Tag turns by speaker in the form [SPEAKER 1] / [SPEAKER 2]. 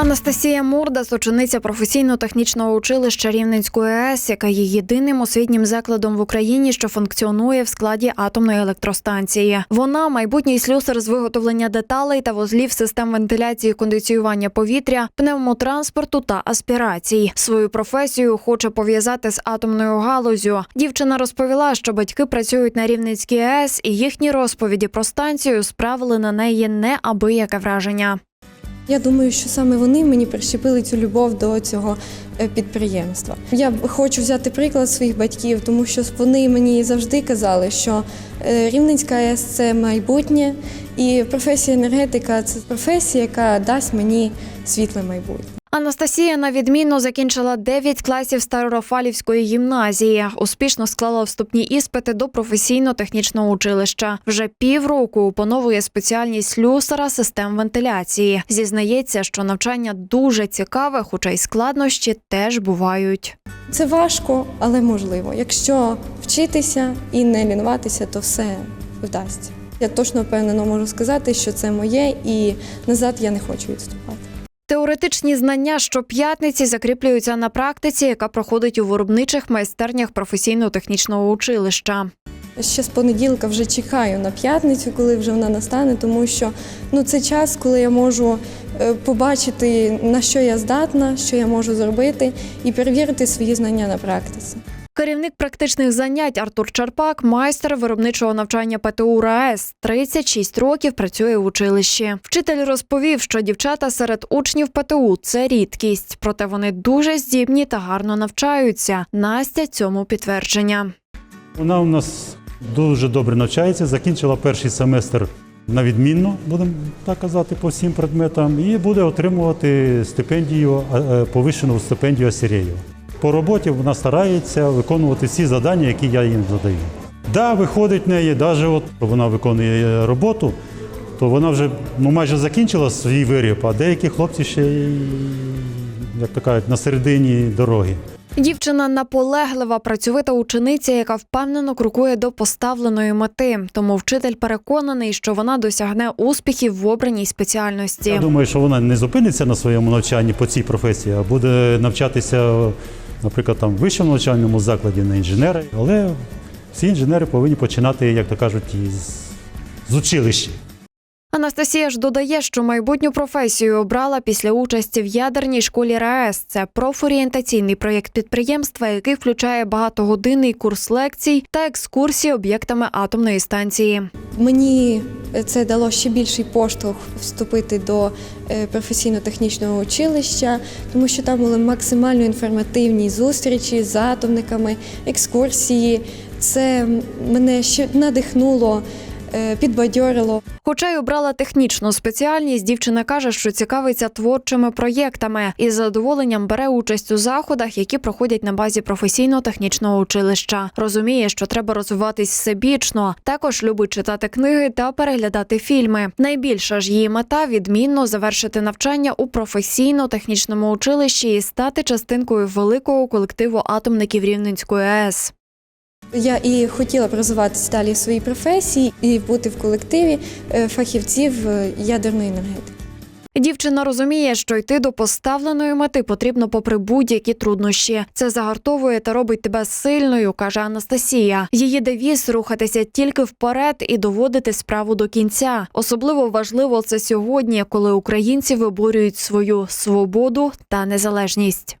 [SPEAKER 1] Анастасія Мордас, учениця професійно-технічного училища Рівненської АЕС, яка є єдиним освітнім закладом в Україні, що функціонує в складі атомної електростанції. Вона майбутній слюсар з виготовлення деталей та вузлів систем вентиляції, кондиціювання повітря, пневмотранспорту та аспірацій. Свою професію хоче пов'язати з атомною галузю. Дівчина розповіла, що батьки працюють на Рівненській АЕС, і їхні розповіді про станцію справили на неї неабияке враження.
[SPEAKER 2] Я думаю, що саме вони мені прищепили цю любов до цього е, підприємства. Я хочу взяти приклад своїх батьків, тому що вони мені завжди казали, що е, Рівненська АЕС – це майбутнє, і професія енергетика це професія, яка дасть мені світле майбутнє.
[SPEAKER 1] Анастасія на відмінно закінчила 9 класів Старорафалівської гімназії. Успішно склала вступні іспити до професійно-технічного училища. Вже півроку опановує спеціальність слюсара систем вентиляції. Зізнається, що навчання дуже цікаве, хоча й складнощі теж бувають.
[SPEAKER 2] Це важко, але можливо. Якщо вчитися і не лінуватися, то все вдасться. Я точно впевнено можу сказати, що це моє, і назад я не хочу відступати.
[SPEAKER 1] Теоретичні знання щоп'ятниці закріплюються на практиці, яка проходить у виробничих майстернях професійно-технічного училища.
[SPEAKER 2] Ще з понеділка вже чекаю на п'ятницю, коли вже вона настане, тому що ну це час, коли я можу е, побачити на що я здатна, що я можу зробити, і перевірити свої знання на практиці.
[SPEAKER 1] Керівник практичних занять Артур Чарпак, майстер виробничого навчання ПТУ РаЕС. 36 років працює в училищі. Вчитель розповів, що дівчата серед учнів ПТУ це рідкість, проте вони дуже здібні та гарно навчаються. Настя цьому підтвердження.
[SPEAKER 3] Вона у нас дуже добре навчається, закінчила перший семестр на відмінно, будемо так казати, по всім предметам, і буде отримувати стипендію, е, е, повищену стипендію Асірєю. По роботі вона старається виконувати всі завдання, які я їм задаю. Да, виходить в неї, навіть от вона виконує роботу, то вона вже ну, майже закінчила свій виріб, а деякі хлопці ще, як то кажуть, на середині дороги.
[SPEAKER 1] Дівчина наполеглива, працьовита учениця, яка впевнено крокує до поставленої мети. Тому вчитель переконаний, що вона досягне успіхів в обраній спеціальності.
[SPEAKER 3] Я думаю, що вона не зупиниться на своєму навчанні по цій професії, а буде навчатися, наприклад, там в вищому навчальному закладі на інженера. Але всі інженери повинні починати, як то кажуть, із з училища.
[SPEAKER 1] Анастасія ж додає, що майбутню професію обрала після участі в ядерній школі РаЕС. Це профорієнтаційний проєкт підприємства, який включає багатогодинний курс лекцій та екскурсії об'єктами атомної станції.
[SPEAKER 2] Мені це дало ще більший поштовх вступити до е, професійно-технічного училища, тому що там були максимально інформативні зустрічі з атомниками, екскурсії. Це мене ще надихнуло, підбадьорило.
[SPEAKER 1] Хоча й обрала технічну спеціальність, дівчина каже, що цікавиться творчими проєктами і з задоволенням бере участь у заходах, які проходять на базі професійно-технічного училища. Розуміє, що треба розвиватись всебічно. Також любить читати книги та переглядати фільми. Найбільша ж її мета відмінно завершити навчання у професійно-технічному училищі і стати частинкою великого колективу атомників Рівненської АЕС.
[SPEAKER 2] Я і хотіла б розвиватися далі в своїй професії і бути в колективі е, фахівців е, ядерної енергетики.
[SPEAKER 1] Дівчина розуміє, що йти до поставленої мети потрібно попри будь-які труднощі. Це загартовує та робить тебе сильною, каже Анастасія. Її девіз рухатися тільки вперед і доводити справу до кінця. Особливо важливо це сьогодні, коли українці виборюють свою свободу та незалежність.